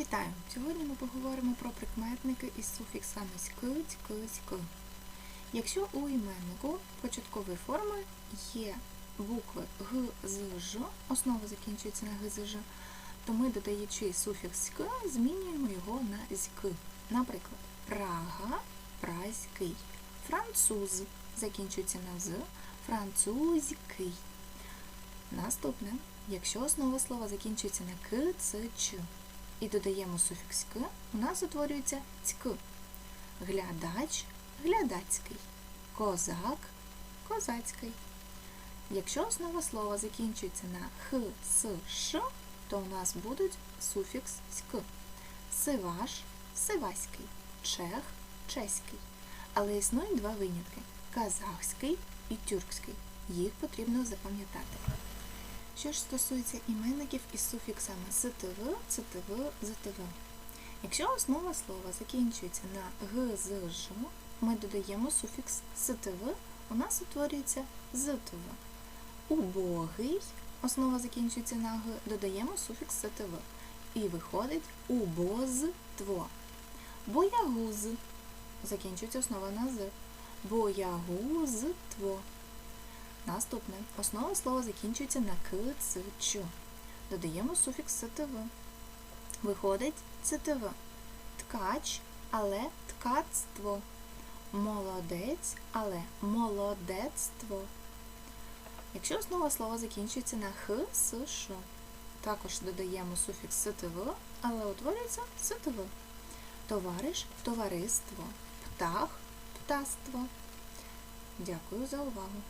Вітаю! Сьогодні ми поговоримо про прикметники із суфіксами ськ, цьк, ськ. Якщо у іменнику початкової форми є букви г, з, ж, основа закінчується на г, з, ж, то ми, додаючи суфікс ськ, змінюємо його на зьк. Наприклад, Прага, празький, француз закінчується на з, французький. Наступне, якщо основа слова закінчується на к, ц, ч, і додаємо суфікс к, у нас утворюється цьк. Глядач глядацький, козак козацький. Якщо основа слова закінчується на х, с, ш, то у нас будуть суфікс ськ. Сиваш сиваський, чех чеський. Але існують два винятки казахський і тюркський. Їх потрібно запам'ятати. Що ж стосується іменників із суфіксами СТВ, ЦТВ, ЗТВ. Якщо основа слова закінчується на Г, З, Ж, ми додаємо суфікс СТВ, у нас утворюється ЗТВ. Убогий, основа закінчується на Г, додаємо суфікс СТВ. І виходить убозтво. Боягуз, закінчується основа на З. Боягузтво. Наступне. Основа слова закінчується на к, ц, ч. Додаємо суфікс СТВ. Виходить ЦТВ. Ткач, але ткацтво. Молодець, але молодецтво. Якщо основа слова закінчується на х, с, ш. Також додаємо суфікс СТВ, але утворюється СТВ. Товариш товариство. Птах птаство. Дякую за увагу.